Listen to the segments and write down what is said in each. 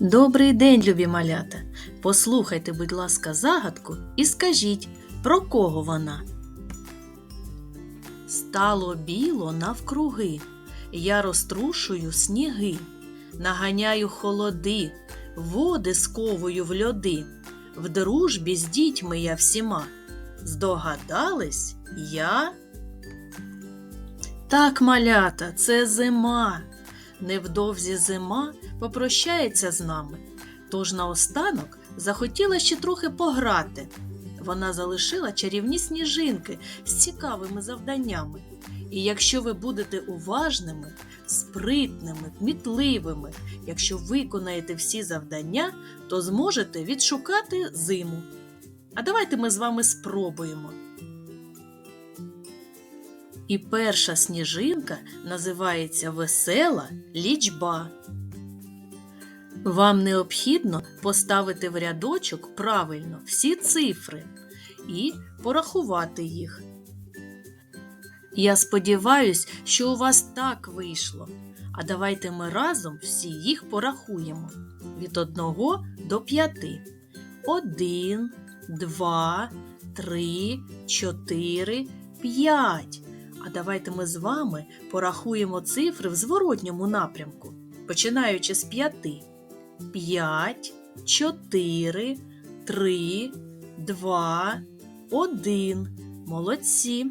Добрий день, любі малята. Послухайте, будь ласка, загадку і скажіть, про кого вона. Стало біло навкруги, я розтрушую сніги, наганяю холоди, води сковую в льоди. В дружбі з дітьми я всіма. Здогадались я? Так, малята, це зима. Невдовзі зима попрощається з нами. Тож наостанок захотіла ще трохи пограти. Вона залишила чарівні сніжинки з цікавими завданнями. І якщо ви будете уважними, спритними, кмітливими, якщо виконаєте всі завдання, то зможете відшукати зиму. А давайте ми з вами спробуємо. І перша сніжинка називається Весела лічба. Вам необхідно поставити в рядочок правильно всі цифри і порахувати їх. Я сподіваюсь, що у вас так вийшло. А давайте ми разом всі їх порахуємо від 1 до 5. 1, 2, 3, 4, 5. А давайте ми з вами порахуємо цифри в зворотньому напрямку, починаючи з 5. 5, 4, 3, 2, 1. Молодці.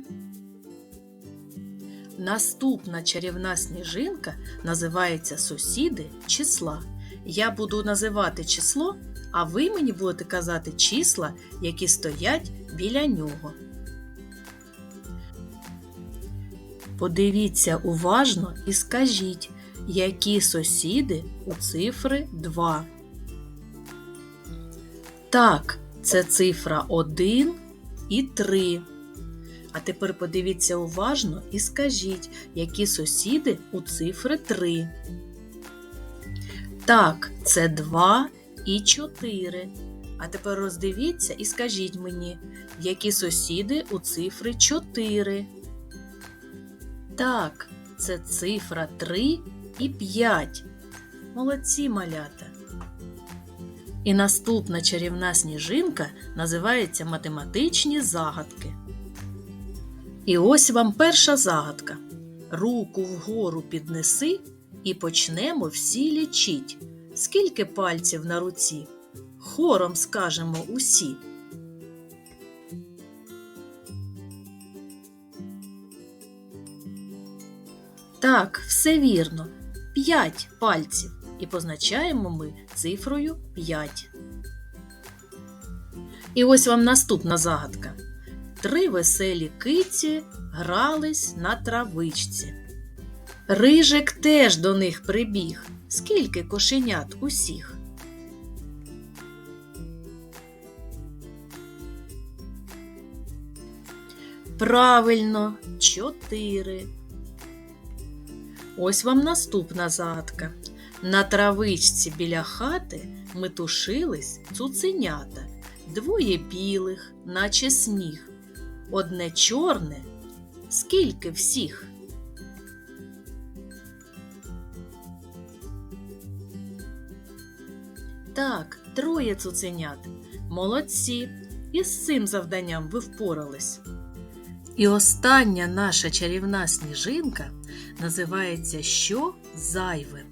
Наступна чарівна сніжинка називається сусіди числа. Я буду називати число, а ви мені будете казати числа, які стоять біля нього. Подивіться уважно і скажіть, які сусіди у цифри 2. Так, це цифра 1 і 3. А тепер подивіться уважно і скажіть, які сусіди у цифри 3. Так, це 2 і 4. А тепер роздивіться і скажіть мені, які сусіди у цифри 4. Так, це цифра 3 і 5. Молодці малята. І наступна чарівна сніжинка називається математичні загадки. І ось вам перша загадка. Руку вгору піднеси і почнемо всі лічить. Скільки пальців на руці? Хором скажемо усі. Так, все вірно. П'ять пальців. І позначаємо ми цифрою 5. І ось вам наступна загадка. Три веселі киці грались на травичці. Рижик теж до них прибіг. Скільки кошенят усіх? Правильно, чотири. Ось вам наступна загадка. На травичці біля хати метушились цуценята, двоє білих, наче сніг, одне чорне, скільки всіх. Так, троє цуценят. Молодці. І з цим завданням ви впорались. І остання наша чарівна сніжинка називається Що зайве.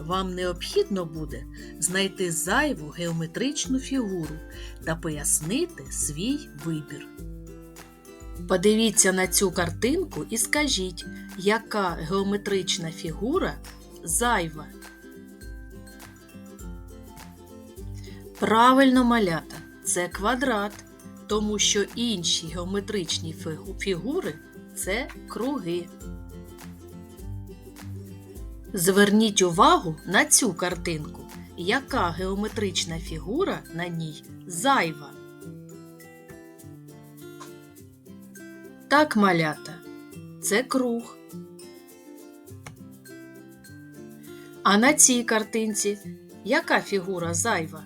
Вам необхідно буде знайти зайву геометричну фігуру та пояснити свій вибір. Подивіться на цю картинку і скажіть, яка геометрична фігура зайва. Правильно малята, це квадрат, тому що інші геометричні фігури це круги. Зверніть увагу на цю картинку. Яка геометрична фігура на ній зайва? Так, малята, це круг. А на цій картинці яка фігура зайва?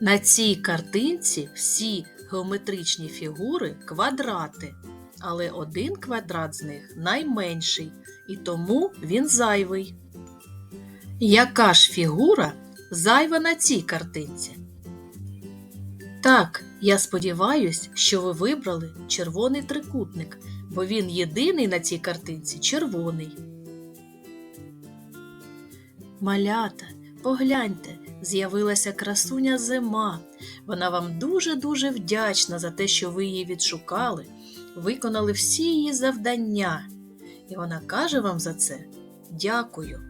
На цій картинці всі геометричні фігури квадрати, але один квадрат з них найменший, і тому він зайвий. Яка ж фігура зайва на цій картинці? Так, я сподіваюсь, що ви вибрали червоний трикутник, бо він єдиний на цій картинці червоний. Малята, погляньте, з'явилася красуня зима. Вона вам дуже-дуже вдячна за те, що ви її відшукали, виконали всі її завдання. І вона каже вам за це дякую.